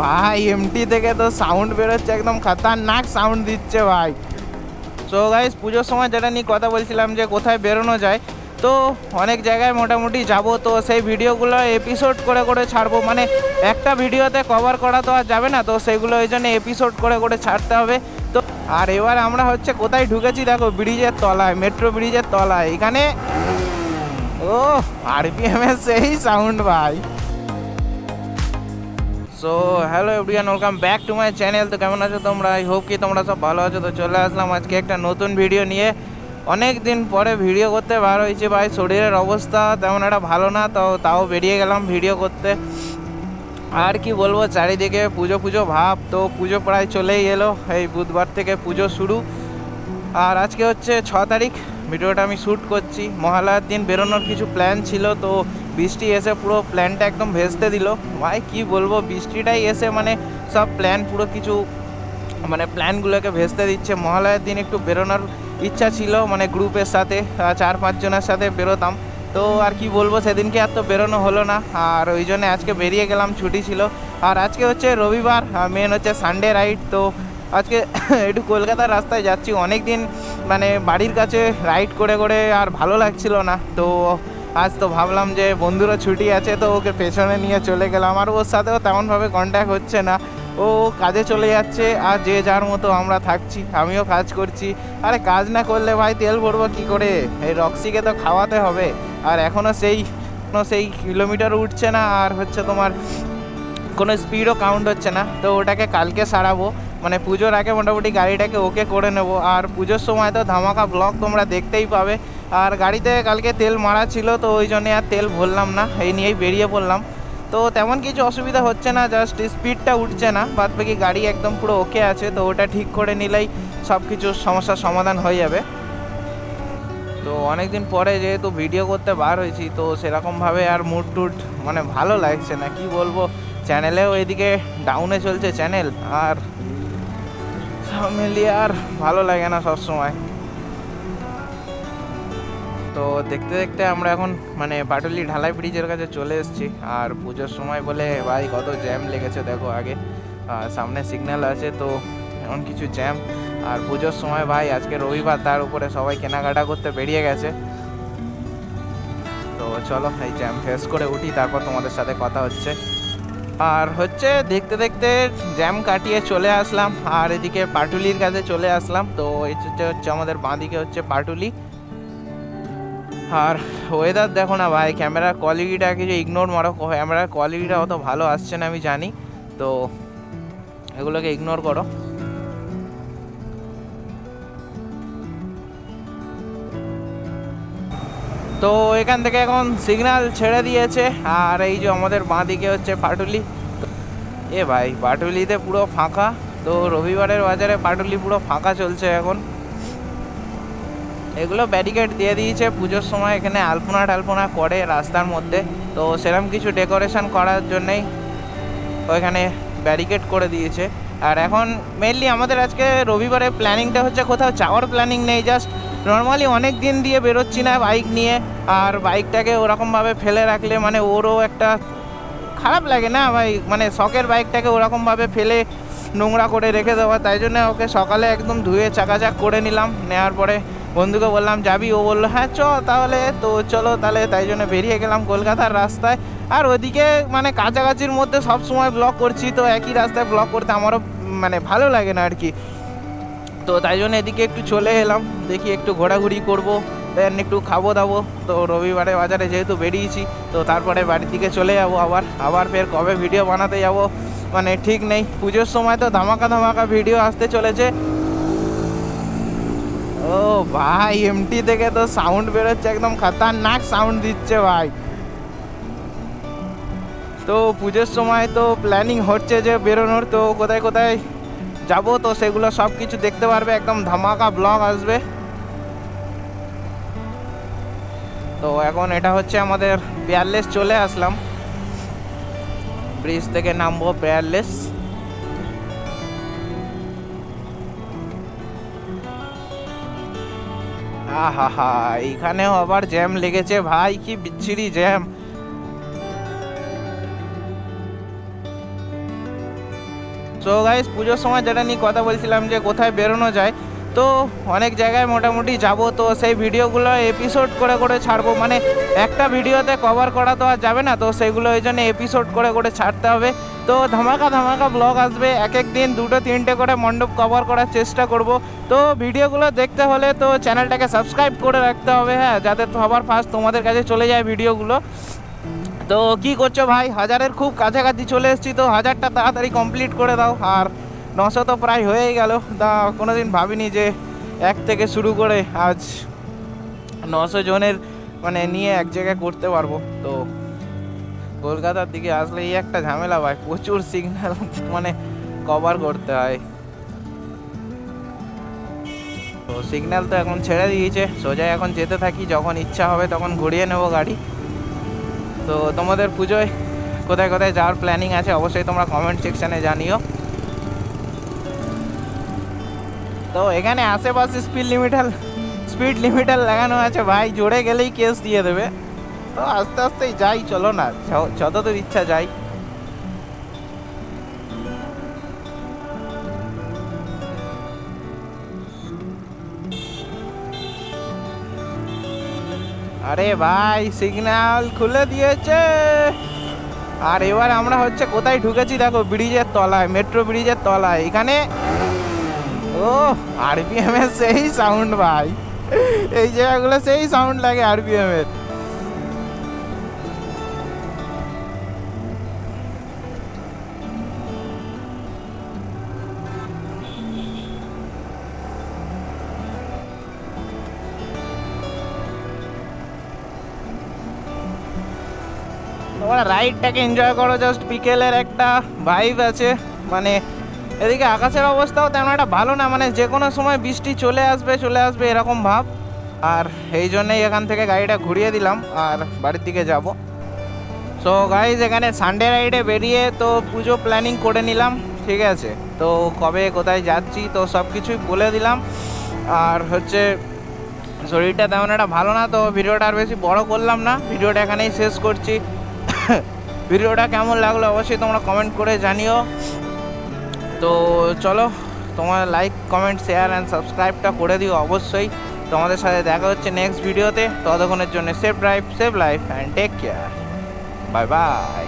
ভাই এমটি থেকে তো সাউন্ড বেরোচ্ছে, একদম খতরনাক সাউন্ড দিচ্ছে ভাই। সো গাইস পুজোর সময় যেটা নিয়ে কথা বলছিলাম যে কোথায় বেরোনো যায়, তো অনেক জায়গায় মোটামুটি যাব, তো সেই ভিডিওগুলো এপিসোড করে করে ছাড়বো। মানে একটা ভিডিওতে কভার করা তো আর যাবে না, তো সেগুলো ওই জন্য এপিসোড করে করে ছাড়তে হবে। তো আর এবার আমরা হচ্ছে কোথায় ঢুকেছি, দেখো, ব্রিজের তলায় মেট্রো ব্রিজের তলায়। এখানে ও আরপিএম এর সেই সাউন্ড ভাই। So hello everyone welcome back to my channel তো কেমন আছো তোমরা? আই হোপ কি তোমরা সব ভালো আছো। তো চলে আসলাম আজকে একটা নতুন ভিডিও নিয়ে। অনেক দিন পরে ভিডিও করতে বার হয়েছে ভাই। শরীরের অবস্থা তেমন একটা ভালো না তো তাও বেরিয়ে গেলাম ভিডিও করতে। আর কি বলব, চারিদিকে পুজো পুজো ভাব। তো পুজো প্রায় চলেই এলো। এই বুধবার থেকে পুজো শুরু। আর আজকে হচ্ছে ছ তারিখ। ভিডিওটা আমি শ্যুট করছি। মহালয়ার দিন বেরোনোর কিছু প্ল্যান ছিল, তো বৃষ্টি এসে পুরো প্ল্যানটা একদম ভেস্তে দিল। ভাই, কি বলব? বৃষ্টিটাই এসে মানে সব প্ল্যান পুরো কিছু মানে প্ল্যানগুলোকে ভেস্তে দিচ্ছে। মহালয়ার দিন একটু বেরোনোর ইচ্ছা ছিল মানে গ্রুপের সাথে চার পাঁচজনের সাথে বেরোতাম। তো আর কি বলব, সেদিনকে আর তো বেরোনো হলো না। আর ওই জন্য আজকে বেরিয়ে গেলাম, ছুটি ছিল। আর আজকে হচ্ছে রবিবার মেন হচ্ছে সানডে রাইড তো আজকে একটু কলকাতার রাস্তায় যাচ্ছি। অনেক দিন মানে বাড়ির কাছে রাইড করে করে আর ভালো লাগছিল না। তো আজ তো ভাবলাম যে বন্ধুরা ছুটি আছে, তো ওকে পেছনে নিয়ে চলে গেলাম। আর ওর সাথেও তেমনভাবে কন্ট্যাক্ট হচ্ছে না। ও কাজে চলে যাচ্ছে আর যে যার মতো আমরা থাকছি, আমিও কাজ করছি। আরে কাজ না করলে ভাই তেল ভরবো কি করে? এই রক্সিকে তো খাওয়াতে হবে। আর এখনও সেই সেই কিলোমিটার উঠছে না। আর হচ্ছে তোমার কোনো স্পিডও কাউন্ট হচ্ছে না। তো ওটাকে কালকে সারাবো। মানে পুজোর আগে মোটামুটি গাড়িটাকে ওকে করে নেব। আর পুজোর সময় তো ধামাকা ব্লক তোমরা দেখতেই পাবে। আর গাড়িতে কালকে তেল মারা ছিল, তো ওই জন্যে আর তেল ভরলাম না, এই নিয়েই বেরিয়ে পড়লাম। তো তেমন কিছু অসুবিধা হচ্ছে না জাস্ট স্পিডটা উঠছে না বাদ বাকি গাড়ি একদম পুরো ওকে আছে, তো ওটা ঠিক করে নিলেই সব কিছু সমস্যার সমাধান হয়ে যাবে। তো অনেক দিন পরে যেহেতু ভিডিও করতে বার হয়েছি, তো সেরকমভাবে আর মুড টুড মানে ভালো লাগছে না। কি বলব? চ্যানেলেও এদিকে ডাউনে চলছে চ্যানেল আর মিলিয়ে আর ভালো লাগে না সব সময় তো দেখতে দেখতে আমরা এখন মানে পাটুলি ঢালাই ব্রিজের কাছে চলে এসেছি। আর পুজোর সময় বলে, ভাই, কত জ্যাম লেগেছে দেখো আগে। সামনে সিগন্যাল আছে, তো এমন কিছু জ্যাম আর পুজোর সময় ভাই, আজকে রবিবার, তার উপরে সবাই কেনাকাটা করতে বেরিয়ে গেছে। তো চলো, এই জ্যাম ফেস করে উঠি, তারপর তোমাদের সাথে কথা হচ্ছে। আর হচ্ছে দেখতে দেখতে জ্যাম কাটিয়ে চলে আসলাম, আর এদিকে পাটুলির কাছে চলে আসলাম। তো এই হচ্ছে হচ্ছে আমাদের বাঁদিকে হচ্ছে পাটুলি। আর ওয়েদার দেখো না ভাই ক্যামেরার কোয়ালিটিটা কিছু ইগনোর মারো। ক্যামেরার কোয়ালিটিটা অত ভালো আসছে না, আমি জানি। তো এগুলোকে ইগনোর করো। তো এখান থেকে এখন সিগন্যাল ছেড়ে দিয়েছে, আর এই যে আমাদের বাঁ দিকে হচ্ছে পাটুলি। এ ভাই, পাটুলিতে পুরো ফাঁকা। তো রবিবারের বাজারে পাটুলি পুরো ফাঁকা চলছে এখন। এগুলো ব্যারিকেড দিয়ে দিয়েছে, পুজোর সময় এখানে আলপনা টালপনা করে রাস্তার মধ্যে। তো সেরকম কিছু ডেকোরেশন করার জন্যেই ওইখানে ব্যারিকেড করে দিয়েছে। আর এখন মেনলি আমাদের আজকে রবিবারে প্ল্যানিংটা হচ্ছে কোথাও যাওয়ার প্ল্যানিং নেই জাস্ট নর্মালি অনেক দিন দিয়ে বেরোচ্ছি না বাইক নিয়ে, আর বাইকটাকে ওরকমভাবে ফেলে রাখলে মানে ওরও একটা খারাপ লাগে না ভাই? মানে শখের বাইকটাকে ওরকমভাবে ফেলে নোংরা করে রেখে দেওয়া, তাই জন্য ওকে সকালে একদম ধুয়ে চাকাচাক করে নিলাম। নেওয়ার পরে বন্ধুকে বললাম, যাবি? ও বলল হ্যাঁ চ তাহলে। তো চলো তাহলে তাই জন্য বেরিয়ে গেলাম কলকাতার রাস্তায়। আর ওদিকে মানে কাছাকাছির মধ্যে সব সময় ব্লগ করছি, তো একই রাস্তায় ব্লগ করতে আমারও মানে ভালো লাগে না আর কি। তো তাই জন্য এদিকে একটু চলে এলাম। দেখি একটু ঘোরাঘুরি করব দেন একটু খাব দাবো। তো রবিবারে বাজারে যেহেতু বেরিয়েছি, তো তারপরে বাড়ির দিকে চলে যাব আবার। আবার ফের কবে ভিডিও বানাতে যাব মানে ঠিক নেই। পুজোর সময় তো ধামাকা ধামাকা ভিডিও আসতে চলেছে। ও ভাই এমটি থেকে তো সাউন্ড বেরোচ্ছে, একদম খতরনাক সাউন্ড দিচ্ছে ভাই। তো পুজোর সময় তো প্ল্যানিং হচ্ছে যে বেরোনোর, তো কোথায় কোথায় যাব তো, সেগুলো সব কিছু দেখতে পারবে, একদম ধামাকা ব্লগ আসবে। তো এখন এটা হচ্ছে আমাদের পেয়ারলেস চলে আসলাম। ব্রিজ থেকে নামবো পেয়ারলেস আহা হা এইখানেও আবার জ্যাম লেগেছে, ভাই, কি বিচ্ছিরি জ্যাম সো গাইস পুজোর সময় যেটা নিয়ে কথা বলছিলাম যে কোথায় বেরোনো যায়, তো অনেক জায়গায় মোটামুটি যাব, তো সেই ভিডিওগুলো এপিসোড করে করে ছাড়বো। মানে একটা ভিডিওতে কভার করা তো আর যাবে না, তো সেইগুলো ওই জন্য এপিসোড করে করে ছাড়তে হবে। তো ধামাকা ধামাকা ব্লগ আসবে এক এক দিন দুটো তিনটে করে মণ্ডপ কভার করার চেষ্টা করব। তো ভিডিওগুলো দেখতে হলে তো চ্যানেলটাকে সাবস্ক্রাইব করে রাখতে হবে হ্যাঁ যাতে সবার ফার্স্ট তোমাদের কাছে চলে যায় ভিডিওগুলো। তো কি করছ ভাই? হাজারের খুব কাছাকাছি চলে এসেছি তো, হাজারটা তাড়াতাড়ি কমপ্লিট করে দাও। আর নশো তো প্রায় হয়েই গেল। তা কোনোদিন ভাবিনি যে এক থেকে শুরু করে আজ নশো জনের মানে নিয়ে এক জায়গায় করতে পারব। তো কলকাতার দিকে আসলে এই একটা ঝামেলা ভাই, প্রচুর সিগন্যাল মানে কভার করতে হয়। তো সিগন্যাল তো এখন ছেড়ে দিয়েছে সোজা এখন যেতে থাকি, যখন ইচ্ছা হবে তখন ঘুরিয়ে নেব গাড়ি। তো তোমাদের পুজোয় কোথায় কোথায় যাওয়ার প্ল্যানিং আছে অবশ্যই তোমরা কমেন্ট সেকশানে জানিও। তো এখানে আশেপাশে স্পিড লিমিটার স্পিড লিমিটার লাগানো আছে। ভাই, জোরে গেলেই কেস দিয়ে দেবে। তো আস্তে আস্তে যাই, চলো না। যতদূর ইচ্ছা যাই। আরে ভাই সিগন্যাল খুলে দিয়েছে। আর এবার আমরা হচ্ছে কোথায় ঢুকেছি দেখো, ব্রিজের তলায় মেট্রো ব্রিজের তলায়। এখানে ও আরপিএম এর সেই সাউন্ড ভাই। এই জায়গাগুলো সেই সাউন্ড লাগে আরপিএম এর। তোমরা রাইডটাকে এনজয় করো জাস্ট বিকেলের একটা ভাইব আছে। মানে এদিকে আকাশের অবস্থাও তেমন একটা ভালো না মানে যে কোনো সময় বৃষ্টি চলে আসবে চলে আসবে এরকম ভাব। আর এই জন্যই এখান থেকে গাড়িটা ঘুরিয়ে দিলাম, আর বাড়ির দিকে যাব। সো গাইজ এখানে সানডে রাইডে বেরিয়ে তো পুজো প্ল্যানিং করে নিলাম, ঠিক আছে? তো কবে কোথায় যাচ্ছি, তো সব কিছুই বলে দিলাম। আর হচ্ছে, শরীরটা তেমন একটা ভালো না, তো ভিডিওটা আর বেশি বড় করলাম না, ভিডিওটা এখানেই শেষ করছি। ভিডিওটা কেমন লাগল অবশ্যই তোমরা কমেন্ট করে জানিও। তো চলো, তোমার লাইক কমেন্ট শেয়ার অ্যান্ড সাবস্ক্রাইবটা করে দিও অবশ্যই। তোমাদের সাথে দেখা হচ্ছে নেক্সট ভিডিওতে ততক্ষণের জন্য safe drive save life and take care bye bye